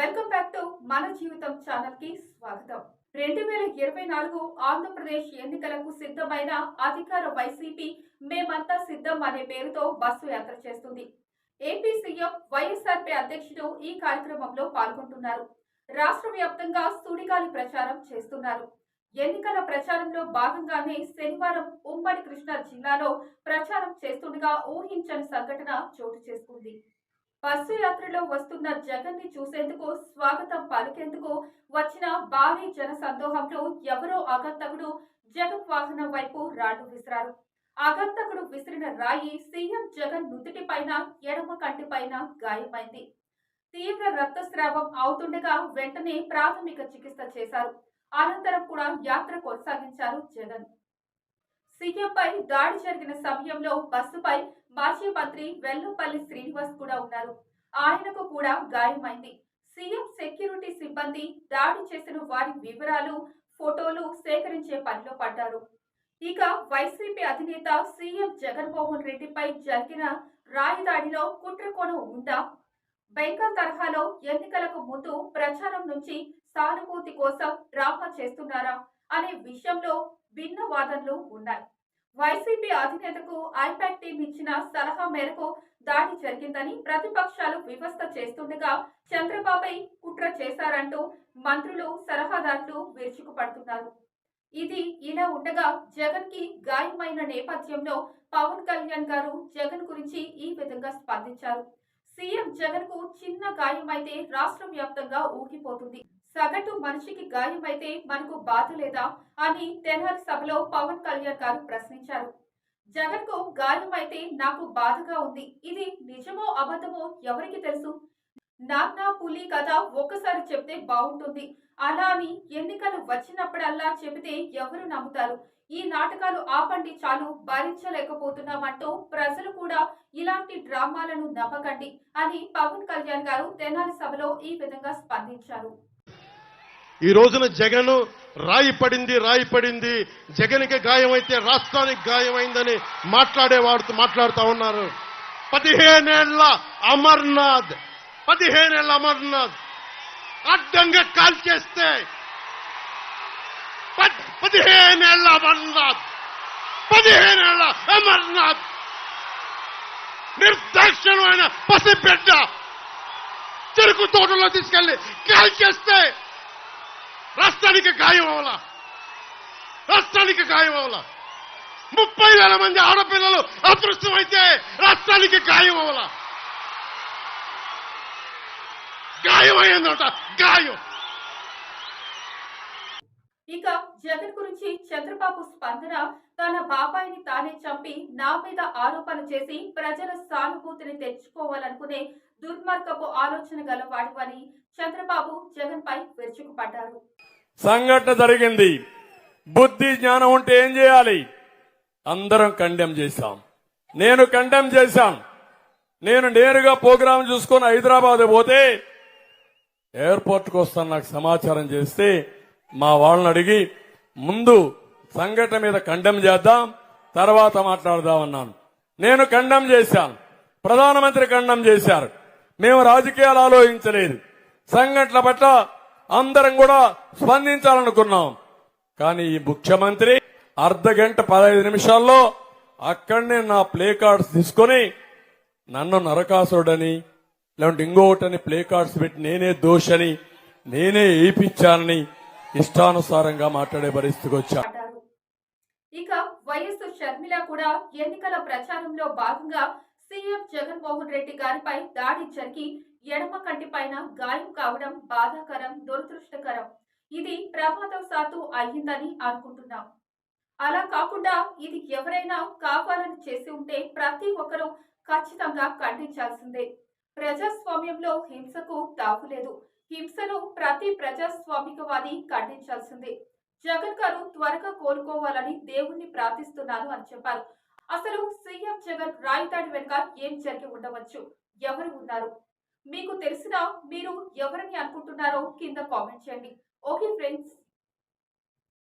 Welcome back to మన జీవితం ఛానల్కి స్వాగతం. రెండు వేల ఇరవై నాలుగు ఆంధ్రప్రదేశ్ ఎన్నికలకు సిద్ధమైన అధికార వైసీపీ మేమంతా సిద్ధం అనే పేరుతో బస్సు యాత్ర చేస్తుంది. ఏపీ సీఎం వైఎస్ఆర్పీ అధ్యక్షుడు ఈ కార్యక్రమంలో పాల్గొంటున్నారు. రాష్ట్ర వ్యాప్తంగా సుడిగాలి ప్రచారం చేస్తున్నారు. ఎన్నికల ప్రచారంలో భాగంగానే శనివారం ఉమ్మడి కృష్ణా జిల్లాలో ప్రచారం చేస్తుండగా ఊహించని సంఘటన చోటు చేసుకుంది. బస్సు యాత్రలో వస్తున్న జగన్ని చూసేందుకు స్వాగతం పలికేందుకు వచ్చిన భారీ జన సందోహంలో ఎవరో అగంతకుడు జగన్ వాహనం వైపు రాళ్ళు విసిరారు. అగంతకుడు విసిరిన రాయి సీఎం జగన్ నుదుటి పైన ఎడమ కంటి పైన గాయమైంది. తీవ్ర రక్తస్రావం అవుతుండగా వెంటనే ప్రాథమిక చికిత్స చేశారు. అనంతరం కూడా యాత్ర కొనసాగించారు జగన్. సీఎంపై దాడి జరిగిన సమయంలో బస్సుపై మాజీ మంత్రి వెల్లంపల్లి శ్రీనివాస్ కూడా ఉన్నారు. ఆయనకు కూడా గాయమైంది. సీఎం సెక్యూరిటీ సిబ్బంది దాడి చేసిన వారి వివరాలు ఫోటోలు సేకరించే పనిలో పడ్డారు. ఇక వైసీపీ అధినేత సీఎం జగన్మోహన్ రెడ్డిపై జరిగిన రాయదాడిలో కుట్రకోణం ఉందా? బెంగాల్ తరహాలో ఎన్నికలకు ముందు ప్రచారం నుంచి సానుభూతి కోసం డ్రామా చేస్తున్నారా? అనే విషయంలో భిన్న వాదనలు ఉన్నాయి. వైసీపీ అధినేతకు ఐపాక్ టీం ఇచ్చిన సలహా మేరకు దాడి జరిగిందని ప్రతిపక్షాలు వివస్థ చేస్తుండగా చంద్రబాబై కుట్ర చేశారంటూ మంత్రులు సలహాదారులు విరుచుకుపడుతున్నారు. ఇది ఇలా ఉండగా జగన్కి గాయమైన నేపథ్యంలో పవన్ కళ్యాణ్ గారు జగన్ గురించి ఈ విధంగా స్పందించారు. సీఎం జగన్కు చిన్న గాయమైతే రాష్ట్ర వ్యాప్తంగా ఊగిపోతుంది. సగటు మనిషికి గాయమైతే మనకు బాధ లేదా అని తెనాలి సభలో పవన్ కళ్యాణ్ గారు ప్రశ్నించారు. జగన్కు గాయమైతే నాకు బాధగా ఉంది. ఇది నిజమో అబద్ధమో ఎవరికి తెలుసు? నాగ్నా పులి కథ ఒక్కసారి చెప్తే బాగుంటుంది. అలా అని ఎన్నికలు వచ్చినప్పుడల్లా చెబితే ఎవరు నమ్ముతారు? ఈ నాటకాలు ఆపండి చాలు భరించలేకపోతున్నామంటూ ప్రజలు కూడా ఇలాంటి డ్రామాలను నమ్మకండి అని పవన్ కళ్యాణ్ గారు తెనాలి సభలో ఈ విధంగా స్పందించారు. ఈ రోజున జగన్ రాయి పడింది రాయి పడింది. జగన్కి గాయమైతే రాష్ట్రానికి గాయమైందని మాట్లాడేవాడుతూ మాట్లాడుతూ ఉన్నారు. పదిహేనేళ్ళ అమర్నాథ్ పదిహేనేళ్ళ అమర్నాథ్ అడ్డంగా కాల్ చేస్తే పదిహేనేళ్ళ అమర్నాథ్ పదిహేనేళ్ళ అమర్నాథ్. నిర్దాక్షణమైన పసిబిడ్డ చెరుకు తోటలో తీసుకెళ్ళి కాల్ చేస్తే రాష్ట్రానికి గాయం అవలా రాష్ట్రానికి గాయం అవలా ముప్పై వేల మంది ఆడపిల్లలు అదృష్టమైతే రాష్ట్రానికి గాయం అవలా గాయం అయిందట గాయం ఇక జగన్ గురించి చంద్రబాబు స్పందన తన బాబాయిని తానే చంపి నా మీద ఆరోపణ చేసి ప్రజల సానుభూతిని తెచ్చుకోవాలనుకునే దుర్మార్గపు ఆలోచన గల వాడివని చంద్రబాబు జగన్ పై విరుచుకుపడ్డారు. సంఘటన జరిగింది. బుద్ధి జ్ఞానం ఉంటే ఏం చేయాలి? అందరం కండెమ్ చేశాం. నేను కండెమ్ చేశాం. నేను నేరుగా ప్రోగ్రాం చూసుకొని హైదరాబాద్ పోతే ఎయిర్పోర్ట్కి వస్తాను నాకు సమాచారం చేస్తే మా వాళ్ళని అడిగి ముందు సంఘటన మీద ఖండం చేద్దాం తర్వాత మాట్లాడదామన్నాను. నేను ఖండం చేశాను. ప్రధానమంత్రి ఖండం చేశారు. మేము రాజకీయాలు ఆలోచించలేదు. సంఘటనల పట్ల అందరం కూడా స్పందించాలనుకున్నాం. కానీ ఈ ముఖ్యమంత్రి అర్ధ గంట పదహైదు నిమిషాల్లో అక్కడనే నా ప్లే కార్డ్స్ తీసుకొని నన్ను నరకాసుడని లేదంటే ఇంకొకటని ప్లే కార్డ్స్ పెట్టి నేనే దోషని నేనే ఏపించానని ఇష్టానుసారంగా మాట్లాడే పరిస్థితికి వచ్చా. ఇక వైఎస్ షర్మిల కూడా ఎన్నికల ప్రచారంలో భాగంగా సీఎం జగన్మోహన్ రెడ్డి గారిపై దాడి జరిగి ఎడమ కంటి పైన గాయం కావడం బాధాకరం దురదృష్టకరం. ఇది ప్రమాదవశాత్తు అయ్యిందని అనుకుంటున్నాం. అలా కాకుండా ఇది ఎవరైనా కావాలని చేసి ఉంటే ప్రతి ఒక్కరూ ఖచ్చితంగా ఖండించాల్సిందే. ప్రజాస్వామ్యంలో హింసకు తావులేదు. హింసను ప్రతి ప్రజాస్వామికవాది ఖండించాల్సిందే. జగన్ గారు త్వరగా కోలుకోవాలని దేవుణ్ణి ప్రార్థిస్తున్నాను అని చెప్పారు. అసలు సీఎం జగన్ రాయితాడి వెనుక ఏం జరిగి ఉండవచ్చు? ఎవరు ఉన్నారు? మీకు తెలిసినా మీరు ఎవరిని అనుకుంటున్నారో కింద కామెంట్ చేయండి. Okay friends.